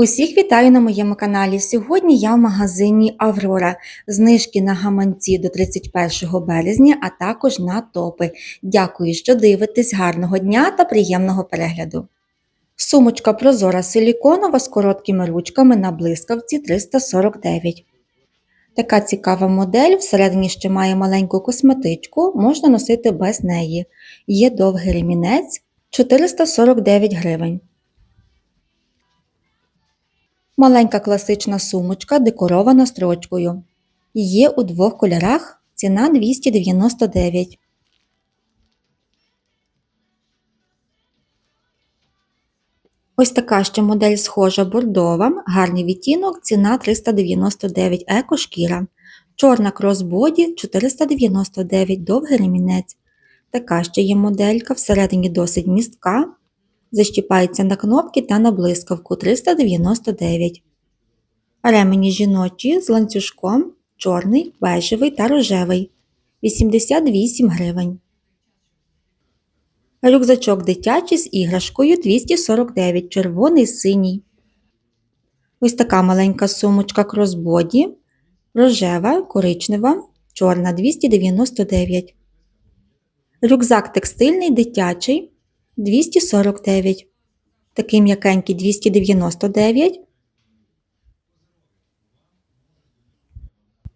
Усіх вітаю на моєму каналі. Сьогодні я в магазині Аврора. Знижки на гаманці до 31 березня, а також на топи. Дякую, що дивитесь. Гарного дня та приємного перегляду. Сумочка прозора силіконова з короткими ручками на блискавці 349. Така цікава модель, всередині ще має маленьку косметичку, можна носити без неї. Є довгий ремінець 449 гривень. Маленька класична сумочка, декорована строчкою. Є у двох кольорах, ціна 299. Ось така ще модель схожа бордова, гарний відтінок, ціна 399 екошкіра. Чорна кросбоді 499 довгий ремінець. Така ще є моделька, всередині досить містка. Защіпається на кнопки та на блискавку 399. Ремені жіночі з ланцюжком чорний, бежевий та рожевий 88 гривень. Рюкзачок дитячий з іграшкою 249 червоний синій. Ось така маленька сумочка кросбоді. Рожева, коричнева, чорна 299. Рюкзак текстильний дитячий 249. Такий м'якенький 299.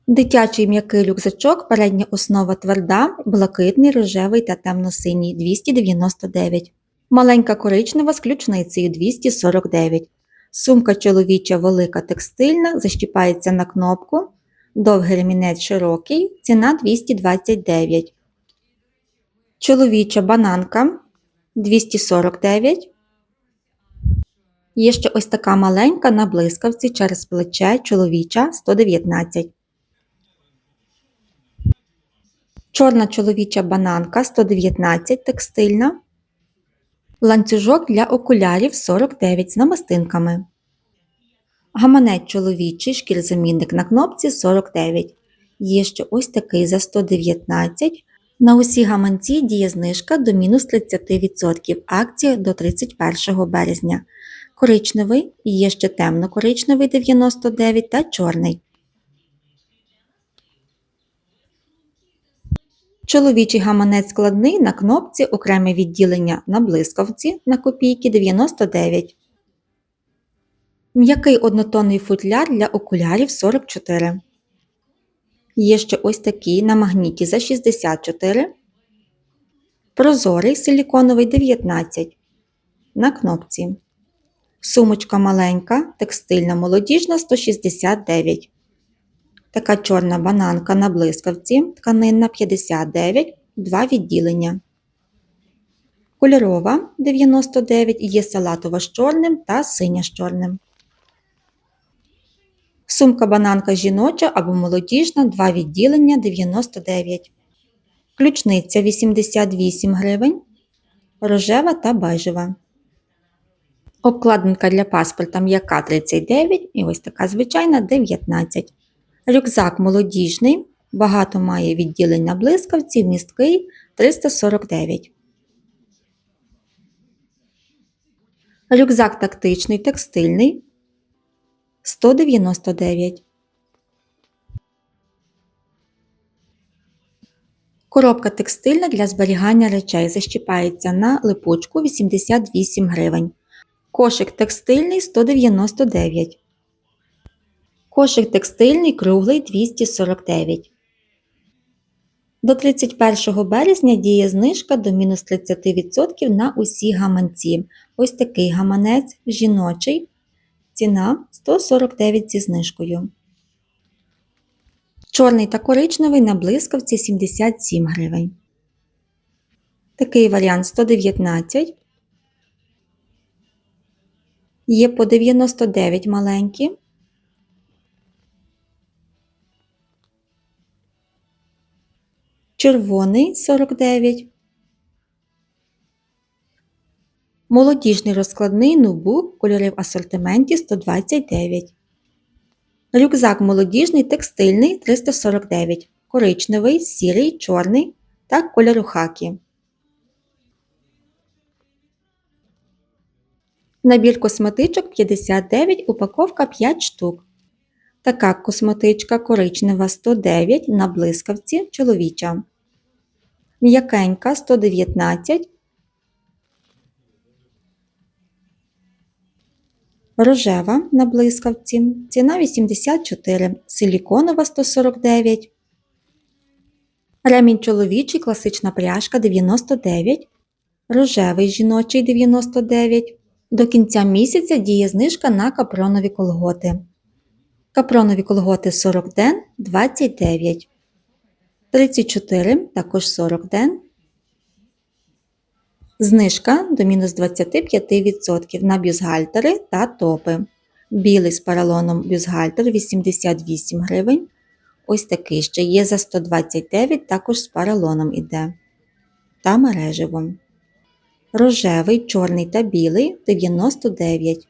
Дитячий м'який рюкзачок, передня основа тверда, блакитний, рожевий та темно-синій 299. Маленька коричнева з ключницею 249. Сумка чоловіча велика текстильна, защіпається на кнопку. Довгий ремінець широкий, ціна 229. Чоловіча бананка 249. Є ще ось така маленька на блискавці через плече чоловіча 119. Чорна чоловіча бананка 119 текстильна. Ланцюжок для окулярів 49 з намистинками. Гаманець чоловічий шкірзамінник на кнопці 49. Є ще ось такий за 119. На усі гаманці діє знижка до мінус 30%. Акція до 31 березня. Коричневий, є ще темно-коричневий 99 та чорний. Чоловічий гаманець складний на кнопці окреме відділення на блискавці на копійки 99. М'який однотонний футляр для окулярів 44. Є ще ось такий на магніті за 64. Прозорий силіконовий 19. На кнопці. Сумочка маленька, текстильна молодіжна 169. Така чорна бананка на блискавці, тканинна 59, два відділення. Кольорова 99 є салатова з чорним та синя з чорним. Сумка бананка жіноча або молодіжна, два відділення 99. Ключниця 88 гривень. Рожева та бежева. Обкладинка для паспорта м'яка 39 і ось така звичайна 19. Рюкзак молодіжний, багато має відділень на блискавці, місткий 349. Рюкзак тактичний текстильний 199. Коробка текстильна для зберігання речей защіпається на липучку 88 гривень. Кошик текстильний 199. Кошик текстильний круглий 249. До 31 березня діє знижка до мінус 30% на усі гаманці. Ось такий гаманець жіночий. Ціна 149 зі знижкою. Чорний та коричневий на блискавці 77 гривень. Такий варіант 119. Є по 99 маленькі. Червоний 49. Молодіжний розкладний ноутбук кольори в асортименті 129. Рюкзак молодіжний текстильний 349. Коричневий, сірий, чорний та кольору хакі. Набір косметичок 59, упаковка 5 штук. Така косметичка коричнева 109 на блискавці чоловіча. М'якенька 119. Рожева на блискавці. Ціна 84. Силіконова 149. Ремінь чоловічий класична пряжка 99. Рожевий жіночий 99. До кінця місяця діє знижка на капронові колготи. Капронові колготи 40 ден 29. 34 також 40 ден. Знижка до мінус 25% на бюстгальтери та топи. Білий з паралоном бюстгальтер 88 гривень. Ось такий ще є за 129, також з паралоном іде. Та мереживом. Рожевий, чорний та білий 99.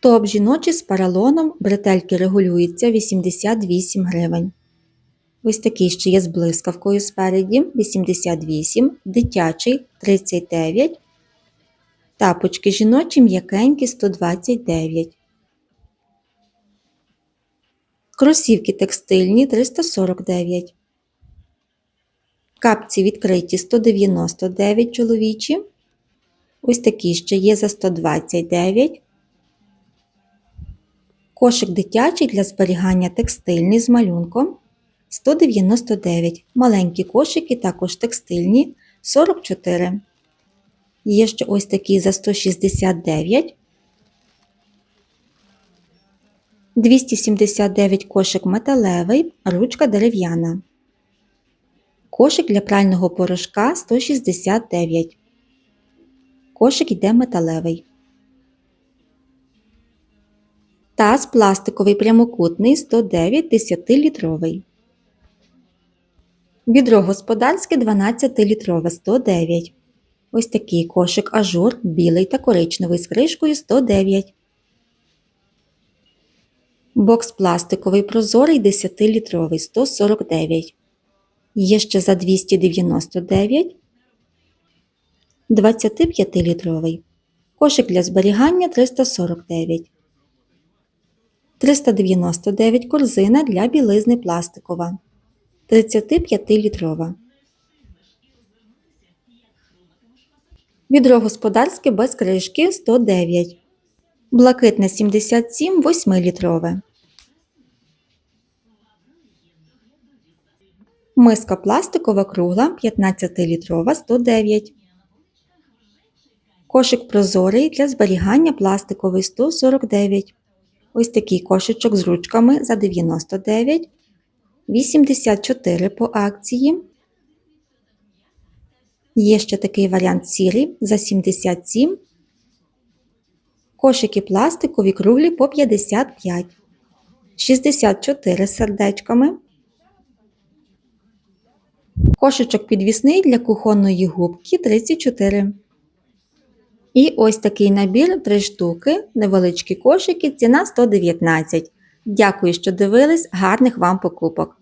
Топ жіночий з паралоном бретельки регулюються 88 гривень. Ось такий ще є з блискавкою спереді 88, дитячий 39, тапочки жіночі м'якенькі 129. Кросівки текстильні 349. Капці відкриті 199 чоловічі. Ось такі ще є за 129. Кошик дитячий для зберігання текстильний з малюнком 199. Маленькі кошики також текстильні 44. Є ще ось такі за 169. 279 кошик металевий, ручка дерев'яна. Кошик для прального порошка 169. Кошик йде металевий. Таз пластиковий прямокутний 109 10-літровий. Відро господарське 12-літрове 109. Ось такий кошик ажур білий та коричневий з кришкою 109. Бокс пластиковий прозорий 10-літровий 149. Є ще за 299. 25-літровий. Кошик для зберігання 349. 399 корзина для білизни пластикова. 35-літрова. Відро господарське без кришки 109. Блакитне 77 8-літрове. Миска пластикова кругла 15-літрова 109. Кошик прозорий для зберігання пластиковий 149. Ось такий кошичок з ручками за 99. 84 по акції. Є ще такий варіант сірий за 77. Кошики пластикові круглі по 55. 64 з сердечками. Кошечок підвісний для кухонної губки 34. І ось такий набір 3 штуки, невеличкі кошики, ціна 119. Дякую, що дивились, гарних вам покупок!